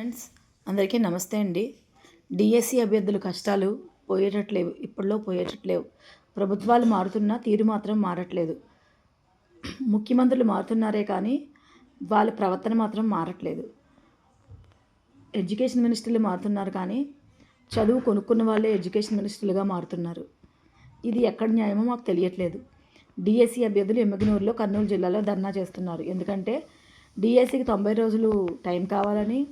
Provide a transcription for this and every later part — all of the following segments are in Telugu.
ఫ్రెండ్స్ అందరికీ నమస్తే అండి. డిఎస్సి అభ్యర్థుల కష్టాలు పోయేటట్లేవు ఇప్పట్లో పోయేటట్లేవు. ప్రభుత్వాలు మారుతున్నా తీరు మాత్రం మారట్లేదు. ముఖ్యమంత్రులు మారుతున్నారే కానీ వాళ్ళ ప్రవర్తన మాత్రం మారట్లేదు. ఎడ్యుకేషన్ మినిస్టర్లు మారుతున్నారు కానీ చదువు కొనుక్కున్న వాళ్ళే ఎడ్యుకేషన్ మినిస్టర్లుగా మారుతున్నారు. ఇది ఎక్కడ న్యాయమో మాకు తెలియట్లేదు. డిఎస్సి అభ్యర్థులు ఎమ్మగినూరులో కర్నూలు జిల్లాలో ధర్నా చేస్తున్నారు. ఎందుకంటే డిఎస్సికి తొంభై రోజులు టైం కావాలని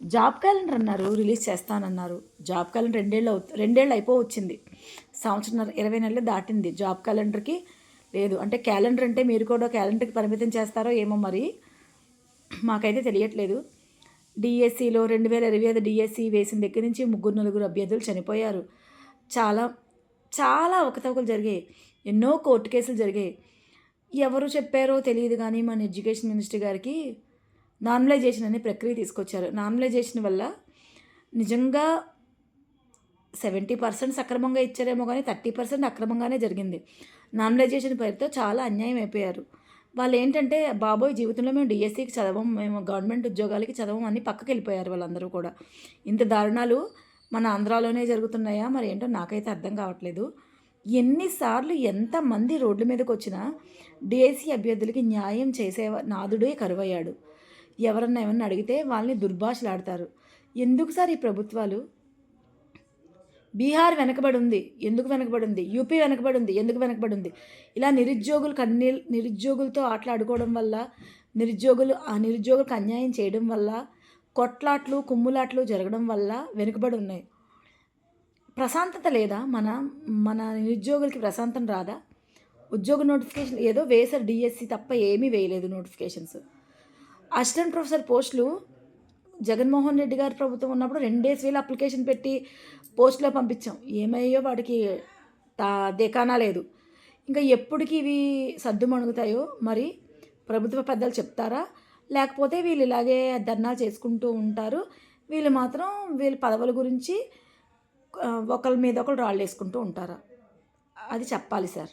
జాబ్ క్యాలెండర్ అన్నారు రిలీజ్ చేస్తానన్నారు. జాబ్ క్యాలెండర్ రెండేళ్ళు రెండేళ్ళు అయిపో వచ్చింది సంవత్సరం ఇరవై నెలలు దాటింది. జాబ్ క్యాలెండర్కి లేదు. అంటే క్యాలెండర్ అంటే మీరు కూడా క్యాలెండర్కి పరిమితం చేస్తారో ఏమో మరి మాకైతే తెలియట్లేదు. డిఎస్సిలో రెండు వేల ఇరవై ఐదు డిఎస్సి వేసిన దగ్గర నుంచి ముగ్గురు నలుగురు అభ్యర్థులు చనిపోయారు. చాలా చాలా అవకతవకలు జరిగాయి. ఎన్నో కోర్టు కేసులు జరిగాయి. ఎవరు చెప్పారో తెలియదు కానీ మన ఎడ్యుకేషన్ మినిస్టర్ గారికి నార్మలైజేషన్ అనే ప్రక్రియ తీసుకొచ్చారు. నార్మలైజేషన్ వల్ల నిజంగా సెవెంటీ పర్సెంట్ సక్రమంగా ఇచ్చారేమో కానీ థర్టీ పర్సెంట్ అక్రమంగానే జరిగింది. నార్మలైజేషన్ పేరుతో చాలా అన్యాయం అయిపోయారు. వాళ్ళు ఏంటంటే బాబోయ్ జీవితంలో మేము డిఎస్సికి చదవం మేము గవర్నమెంట్ ఉద్యోగాలకి చదవం అని పక్కకి వెళ్ళిపోయారు వాళ్ళందరూ కూడా. ఇంత దారుణాలు మన ఆంధ్రాలోనే జరుగుతున్నాయా? మరి ఏంటో నాకైతే అర్థం కావట్లేదు. ఎన్నిసార్లు ఎంతమంది రోడ్ల మీదకి వచ్చినా డిఎస్సి అభ్యర్థులకి న్యాయం చేసే నాదుడే కరువయ్యాడు. ఎవరన్నా ఏమన్నా అడిగితే వాళ్ళని దుర్భాషలాడతారు. ఎందుకు సార్ ఈ ప్రభుత్వాలు? బీహార్ వెనకబడి ఉంది ఎందుకు వెనకబడి ఉంది యూపీ వెనకబడి ఉంది ఎందుకు వెనకబడి ఉంది ఇలా నిరుద్యోగులు కన్నీ నిరుద్యోగులతో ఆటలాడుకోవడం వల్ల నిరుద్యోగులు ఆ నిరుద్యోగులకు అన్యాయం చేయడం వల్ల కొట్లాట్లు కుమ్ములాట్లు జరగడం వల్ల వెనుకబడి ఉన్నాయి ప్రశాంతత లేదా? మన మన నిరుద్యోగులకి ప్రశాంతం రాదా? ఉద్యోగ నోటిఫికేషన్ ఏదో వేసారు డిఎస్సి తప్ప ఏమీ వేయలేదు నోటిఫికేషన్స్. అసిస్టెంట్ ప్రొఫెసర్ పోస్టులు జగన్మోహన్ రెడ్డి గారి ప్రభుత్వం ఉన్నప్పుడు రెండేసి వేలు అప్లికేషన్ పెట్టి పోస్టులో పంపించాం. ఏమయ్యో వాడికి తా దేకానా లేదు. ఇంకా ఎప్పటికి ఇవి సర్దు మణుగుతాయో మరి ప్రభుత్వ పెద్దలు చెప్తారా? లేకపోతే వీళ్ళు ఇలాగే ధర్నాలు చేసుకుంటూ ఉంటారు. వీళ్ళు మాత్రం వీళ్ళ పదవుల గురించి ఒకరి మీద ఒకరు రాళ్ళు వేసుకుంటూ ఉంటారా? అది చెప్పాలి సార్.